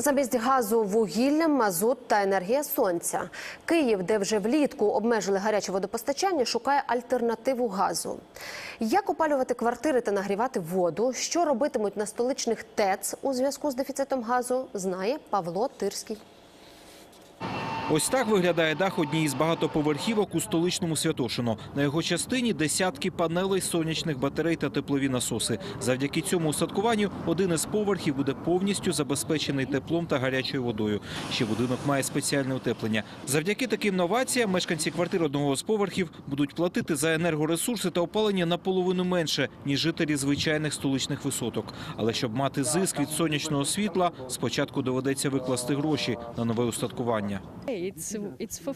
Замість газу вугілля, мазут та енергія сонця. Київ, де вже влітку обмежили гаряче водопостачання, шукає альтернативу газу. Як опалювати квартири та нагрівати воду? Що робитимуть на столичних ТЕЦ у зв'язку з дефіцитом газу? Знає Павло Тирський. Ось так виглядає дах однієї з багатоповерхівок у столичному Святошино. На його частині десятки панелей сонячних батарей та теплові насоси. Завдяки цьому устаткуванню один із поверхів буде повністю забезпечений теплом та гарячою водою. Ще будинок має спеціальне утеплення. Завдяки таким новаціям мешканці квартир одного з поверхів будуть платити за енергоресурси та опалення наполовину менше, ніж жителі звичайних столичних висоток. Але щоб мати зиск від сонячного світла, спочатку доведеться викласти гроші на нове устаткування.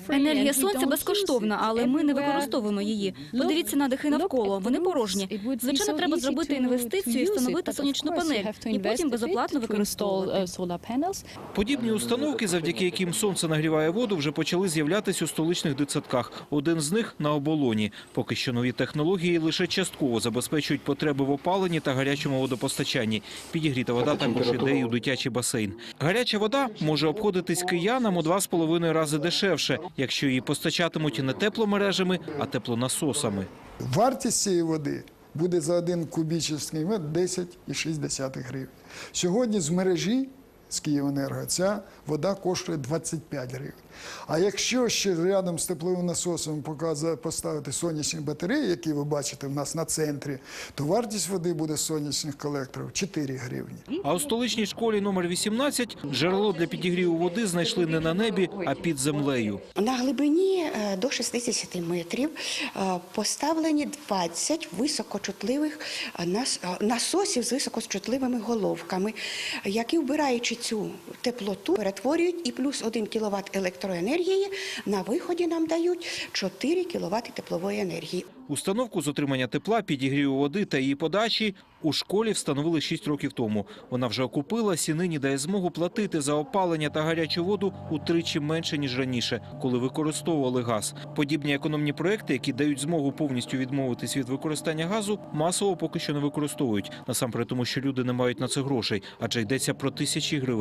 Енергія сонця безкоштовна, але ми не використовуємо її. Подивіться на дахи навколо, вони порожні. Звичайно, треба зробити інвестицію і встановити сонячну панель, і потім безоплатно використовувати. Подібні установки, завдяки яким сонце нагріває воду, вже почали з'являтись у столичних дитсадках. Один з них на оболоні. Поки що нові технології лише частково забезпечують потреби в опаленні та гарячому водопостачанні. Підігріта вода також іде і у дитячий басейн. Гаряча вода може обходитись киянам у два з половиною рази дешевше, якщо її постачатимуть не тепломережами, а теплонасосами. Вартість цієї води буде за один кубічний метр 10,6 гривень. Сьогодні з мережі з Київенерго ця вода коштує 25 гривень. А якщо ще рядом з тепловим насосом поставити сонячні батареї, які ви бачите в нас на центрі, то вартість води буде з сонячних колекторів 4 гривні. А у столичній школі номер 18 джерело для підігріву води знайшли не на небі, а під землею. На глибині е, до 60 метрів е, поставлені 20 високочутливих е, насосів з високочутливими головками, які, вбираючи цю теплоту, перетворюють і плюс 1 кВт електроенергії на виході нам дають 4 кВт теплової енергії. Установку з отримання тепла, підігріву води та її подачі у школі встановили 6 років тому. Вона вже окупилась і нині дає змогу платити за опалення та гарячу воду утричі менше, ніж раніше, коли використовували газ. Подібні економні проекти, які дають змогу повністю відмовитись від використання газу, масово поки що не використовують. Насамперед тому, що люди не мають на це грошей, адже йдеться про тисячі гривень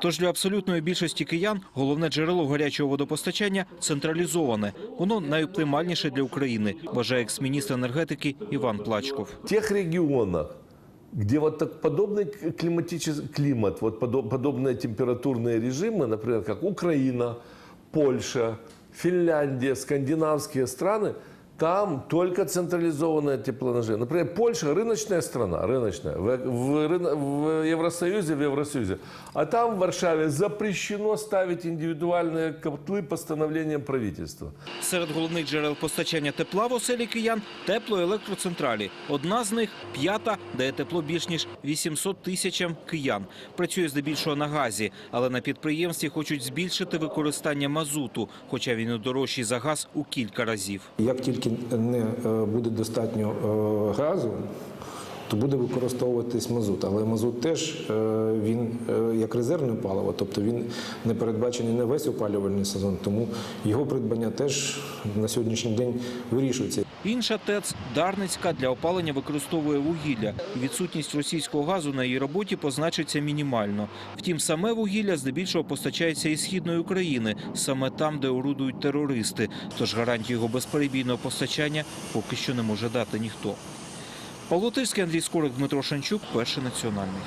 Тож для абсолютної більшості киян головне джерело гарячого водопостачання централізоване. Воно найоптимальніше для України, вважає екс-міністр енергетики Іван Плачков. В тех регионах, где вот так подобный к- климатический климат, вот подо- подобные температурные режимы, например, как Украина, Польша, Финляндия, скандинавские страны, там только централизованное теплонажение. Например, Польша рыночная страна, рыночная, в, в рыно- в Евросоюзе, в Евросоюзе. А там в Варшаве запрещено ставить индивидуальные котлы постановлением правительства. Серед головних джерел постачання тепла в оселі киян – теплоелектроцентралі. Одна з них – п'ята, дає тепло більш ніж 800 тисячам киян. Працює здебільшого на газі, але на підприємстві хочуть збільшити використання мазуту, хоча він і дорожчий за газ у кілька разів. Як тільки не е, буде достатньо е, газу, то буде використовуватись мазут. Але мазут теж е, він як резервне паливо, тобто він не передбачений на весь опалювальний сезон, тому його придбання теж на сьогоднішній день вирішується. Інша ТЕЦ Дарницька для опалення використовує вугілля. Відсутність російського газу на її роботі позначиться мінімально. Втім, саме вугілля здебільшого постачається із східної України, саме там, де орудують терористи. Тож гарантію його безперебійного постачання поки що не може дати ніхто. Павло Тирський, Андрій Скорик, Дмитро Шанчук, перший національний.